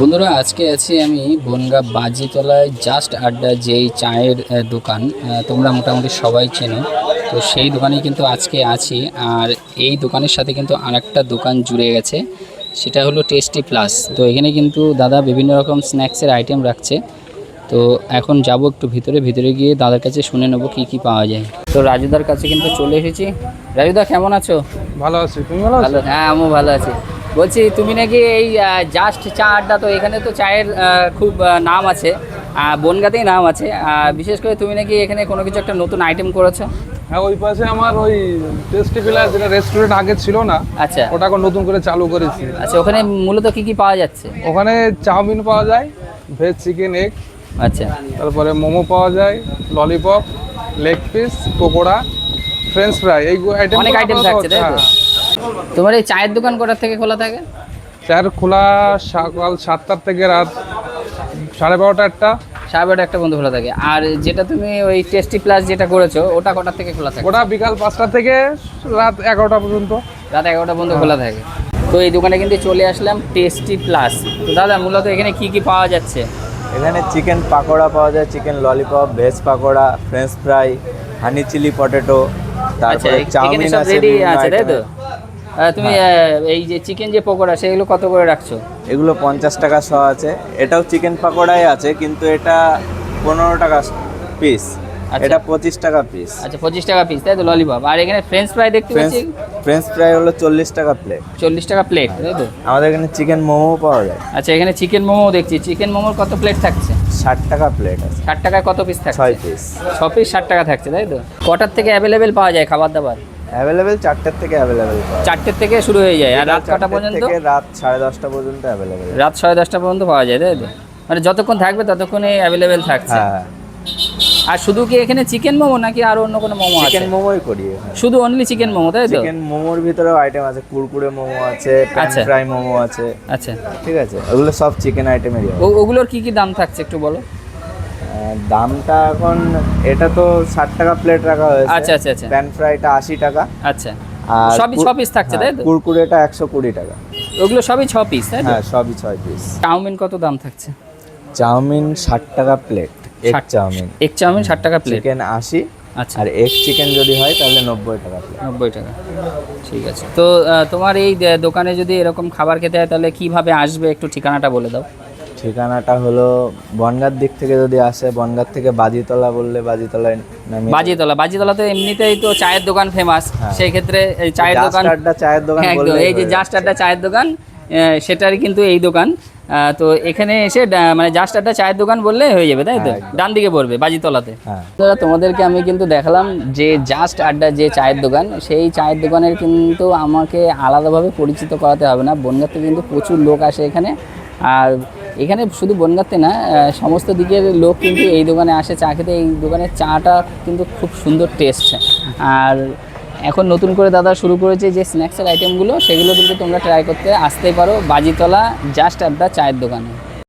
বন্ধুরা আজকে আছি আমি বনগা বাজিতলায়। জাস্ট আড্ডা যেই চায়ের দোকান তোমরা মোটামুটি সবাই চেনো। তো সেই দোকানে কিন্তু আজকে আছি। আর এই দোকানের সাথে কিন্তু আরেকটা দোকান জুড়ে গেছে। সেটা হলো টেস্টি প্লাস। তো এখানে কিন্তু দাদা বিভিন্ন রকম স্ন্যাক্সের আইটেম রাখছে। তো এখন যাব একটু ভিতরে। ভিতরে গিয়ে দাদার কাছে শুনে নেব কী কী পাওয়া যায়। তো রাজুদার কাছে কিন্তু চলে এসেছি। রাজুদা কেমন আছো? ভালো আছি। তুমি ভালো আছো? হ্যাঁ আমিও ভালো আছি। বলছি তুমি নাকি এই জাস্ট চা আড্ডা তো এখানে তো চায়ের খুব নাম আছে। বনগাতেই নাম আছে। বিশেষ করে তুমি নাকি এখানে কোনো কিছু একটা নতুন আইটেম করেছ? হ্যাঁ ওই পাশে আমার ওই টেস্টি প্লাস যেটা রেস্টুরেন্ট আগে ছিল না আচ্ছা। ওটা এখন নতুন করে চালু করেছি। আচ্ছা ওখানে মূলত কি কি পাওয়া যাচ্ছে? ওখানে চাউমিন পাওয়া যায় ভেজ চিকেন এগ আচ্ছা। তারপরে মোমো পাওয়া যায় lollipop leg piece pakora french fry এই আইটেম অনেক আইটেম থাকছে, তাই তো? তোমার এই চায়ের দোকান কটার থেকে খোলা থাকে? চার খোলা সকাল সাতটার থেকে রাত সাড়ে বারোটা একটা। সাড়ে বারোটা একটা বন্ধু খোলা থাকে। আর যেটা তুমি ওই টেস্টি প্লাস যেটা করেছ ওটা কটার থেকে খোলা থাকে? ওটা বিকাল পাঁচটা থেকে রাত এগারোটা পর্যন্ত। রাত এগারোটা পর্যন্ত খোলা থাকে। তো এই দোকানে কিন্তু চলে আসলাম টেস্টি প্লাস তো দাদা মূলত এখানে কি কি পাওয়া যাচ্ছে? এখানে চিকেন পাকোড়া পাওয়া যায় chicken lollipop veg pakora french fry honey chilli potato তারপরে চাউমিন আছে রেডি আছে তাই তো? তুমি এই যে চিকেন যে পকোড়া সেগুলো কত করে রাখছো? এগুলো পঞ্চাশ টাকা শ আছে। এটাও চিকেন পাকোড়াই আছে কিন্তু এটা পনেরো টাকা পিস আচ্ছা। এটা পঁচিশ টাকা পিস আচ্ছা পঁচিশ টাকা পিস তাই তো ললিপপ আর এখানে ফ্রেঞ্চ ফ্রাই দেখতে পাচ্ছি? ফ্রেঞ্চ ফ্রাই হলো চল্লিশ টাকা প্লেট চল্লিশ টাকা প্লেট তাই তো? আমাদের এখানে চিকেন মোমো পাওয়া যায়। আচ্ছা এখানে চিকেন মোমো দেখছি। চিকেন মোমোর কত প্লেট থাকছে? ষাট টাকা প্লেট আছে। ষাট টাকায় কত পিস থাকছে? ছয় পিস ছ পিস ষাট টাকা থাকছে তাই তো? কটার থেকে অ্যাভেলেবেল পাওয়া যায় খাবার দাবার? অ্যাভেলেবেল চারটের থেকে অ্যাভেলেবেল চারটের থেকে শুরু হয়ে যায় আর রাত কটা পর্যন্ত? থেকে রাত সাড়ে দশটা পর্যন্ত অ্যাভেলেবেল রাত সাড়ে দশটা পর্যন্ত পাওয়া যায় তাই তো? মানে যতক্ষণ থাকবে ততক্ষণই অ্যাভেলেবেল থাকছে। হ্যাঁ আর শুধু কি এখানে চিকেন মোমো নাকি আর অন্য কোনো মোমো আছে? চিকেন মোমোই করি শুধু অনলি চিকেন মোমো তাই তো? চিকেন মোমোর ভিতরেও আইটেম আছে কুরকুরে মোমো আছে প্যান আচ্ছা। ফ্রাই মোমো আছে। আচ্ছা। ঠিক আছে ওগুলো সব চিকেন আইটেমেরই ওগুলোর কি কি দাম থাকছে একটু বলো? দামটা এখন এটা তো ষাট টাকা প্লেট রাখা হয়েছে। আচ্ছা, আচ্ছা, আচ্ছা। প্যান ফ্রাইটা আশি টাকা। আচ্ছা। আর সবই ছ পিস থাকছে হ্যাঁ, তাই তো? কুরকুরেটা একশো কুড়ি টাকা। ওগুলো সবই ছ পিস তাই হ্যাঁ সবই ছয় পিস চাউমিন কত দাম থাকছে? চাউমিন ষাট টাকা প্লেট ষাট- চাউমিন। এক চাউমিন ষাট টাকা প্লেট চিকেন আশি আচ্ছা। আর এগ চিকেন যদি হয় তাহলে নব্বই টাকা নব্বই টাকা। ঠিক আছে। তো তোমার এই দোকানে যদি এরকম খাবার খেতে হয় তাহলে কীভাবে আসবে? একটু ঠিকানাটা বলে দাও। ঠিকানাটা হলো বনগার দিক থেকে যদি আসে বনগার থেকে বাজিতলা বললে বাজিতলায় বাজিতলা বাজিতলা তো এমনিতেই তো চায়ের দোকান ফেমাস সেই ক্ষেত্রে এই চায়ের দোকান চায়ের দোকান হ্যাঁ, এই যে জাস্ট আড্ডা চায়ের দোকান আহ, সেটারই কিন্তু এই দোকান। তো এখানে এসে মানে জাস্ট আড্ডা চায়ের দোকান বললে হয়ে যাবে তাই তো? হ্যাঁ, ডান দিকে পড়বে বাজিতলাতে। হ্যাঁ। দাদা তোমাদেরকে আমি কিন্তু দেখালাম যে জাস্ট আড্ডা যে চায়ের দোকান সেই চায়ের দোকানের কিন্তু আমাকে আলাদাভাবে পরিচিত করাতে হবে না। বনগাঁতে কিন্তু প্রচুর লোক আসে এখানে। আর এখানে শুধু বনগাঁতে না সমস্ত দিকের লোক কিন্তু এই দোকানে আসে, চা খেতে। এই দোকানের চাটা কিন্তু খুব সুন্দর টেস্ট আর এখন নতুন করে দাদা শুরু করেছে যে স্ন্যাক্সের আইটেমগুলো সেগুলো কিন্তু তোমরা ট্রাই করতে আসতেই পারো বাজিতলা জাস্ট আড্ডা চায়ের দোকানে।